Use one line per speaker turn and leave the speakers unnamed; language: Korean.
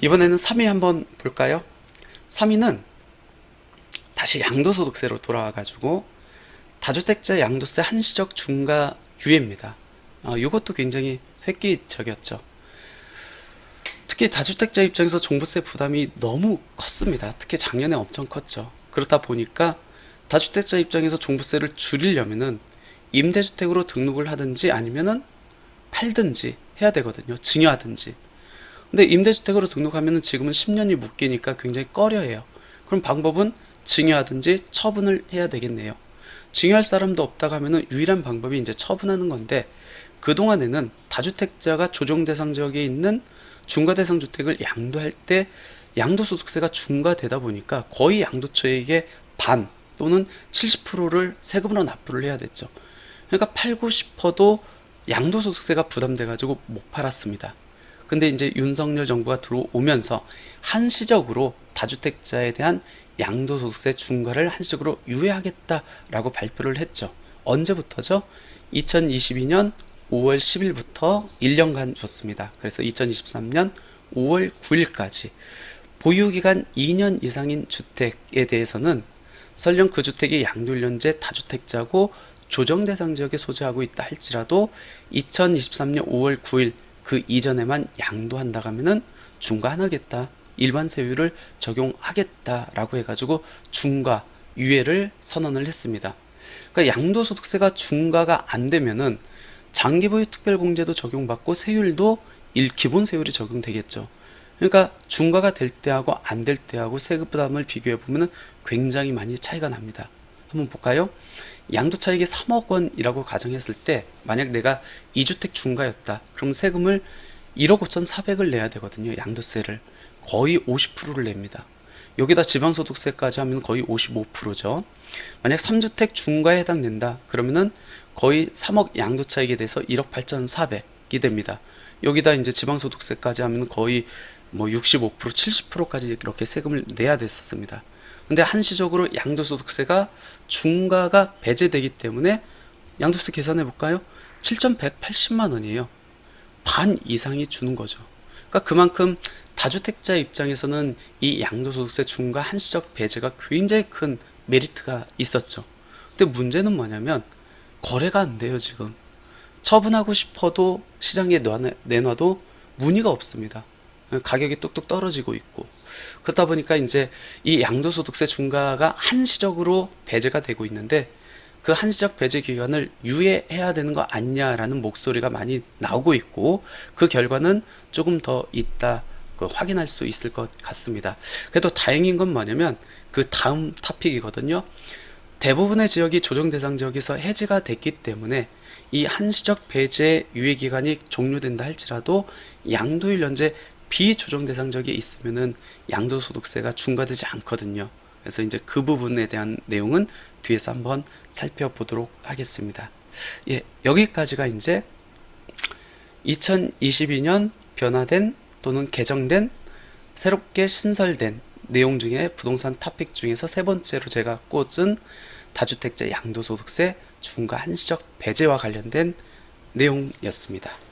이번에는 3위 한번 볼까요? 3위는 다시 양도소득세로 돌아와 가지고 다주택자 양도세 한시적 중과 유예입니다. 어, 이것도 굉장히 획기적이었죠. 특히 다주택자 입장에서 종부세 부담이 너무 컸습니다. 특히 작년에 엄청 컸죠. 그렇다 보니까 다주택자 입장에서 종부세를 줄이려면은 임대주택으로 등록을 하든지 아니면은 팔든지 해야 되거든요. 증여하든지. 근데 임대주택으로 등록하면은 지금은 10년이 묶이니까 굉장히 꺼려해요. 그럼 방법은 증여하든지 처분을 해야 되겠네요. 증여할 사람도 없다고 하면은 유일한 방법이 이제 처분하는 건데 그동안에는 다주택자가 조정 대상 지역에 있는 중과 대상 주택을 양도할 때 양도소득세가 중과되다 보니까 거의 양도처에게 반 또는 70%를 세금으로 납부를 해야 됐죠. 그러니까 팔고 싶어도 양도소득세가 부담돼 가지고 못 팔았습니다. 근데 이제 윤석열 정부가 들어오면서 한시적으로 다주택자에 대한 양도소득세 중과를 한시적으로 유예하겠다라고 발표를 했죠. 언제부터죠? 2022년 5월 10일부터 1년간 줬습니다. 그래서 2023년 5월 9일까지 보유기간 2년 이상인 주택에 대해서는 설령 그 주택이 양도일련제 다주택자고 조정 대상 지역에 소재하고 있다 할지라도 2023년 5월 9일 그 이전에만 양도한다 하면은 중과하겠다 일반 세율을 적용하겠다라고 해가지고 중과 유예를 선언을 했습니다. 그러니까 양도소득세가 중과가 안 되면은 장기보유 특별공제도 적용받고 세율도 일 기본 세율이 적용되겠죠. 그러니까 중과가 될 때하고 안 될 때하고 세금 부담을 비교해 보면은 굉장히 많이 차이가 납니다. 한번 볼까요? 양도 차익이 3억 원이라고 가정했을 때 만약 내가 2주택 중과였다. 그럼 세금을 1억 5천4백을 내야 되거든요. 양도세를 거의 50%를 냅니다. 여기다 지방소득세까지 하면 거의 55%죠. 만약 3주택 중과에 해당된다. 그러면은 거의 3억 양도 차익에 대해서 1억 8,400이 됩니다. 여기다 이제 지방소득세까지 하면 거의 뭐 65% 70%까지 이렇게 세금을 내야 됐었습니다. 근데 한시적으로 양도소득세가 중과가 배제되기 때문에 양도세 계산해 볼까요? 7,180만 원이에요. 반 이상이 주는 거죠. 그러니까 그만큼 다주택자 입장에서는 이 양도소득세 중과 한시적 배제가 굉장히 큰 메리트가 있었죠. 근데 문제는 뭐냐면 거래가 안 돼요, 지금. 처분하고 싶어도 시장에 놔- 내놔도 문의가 없습니다. 가격이 뚝뚝 떨어지고 있고. 그러다 보니까 이제 이 양도소득세 중과가 한시적으로 배제가 되고 있는데 그 한시적 배제 기간을 유예해야 되는 거 아니냐라는 목소리가 많이 나오고 있고 그 결과는 조금 더 있다 그 확인할 수 있을 것 같습니다. 그래도 다행인 건 뭐냐면 그 다음 토픽이거든요. 대부분의 지역이 조정 대상 지역에서 해지가 됐기 때문에 이 한시적 배제 유예 기간이 종료된다 할지라도 양도일 연재 비조정 대상 지역에 있으면은 양도소득세가 중과되지 않거든요. 그래서 이제 그 부분에 대한 내용은 뒤에서 한번 살펴보도록 하겠습니다. 예, 여기까지가 이제 2022년 변화된 또는 개정된 새롭게 신설된 내용 중에 부동산 토픽 중에서 세 번째로 제가 꽂은 다주택자 양도소득세 중과 한시적 배제와 관련된 내용이었습니다.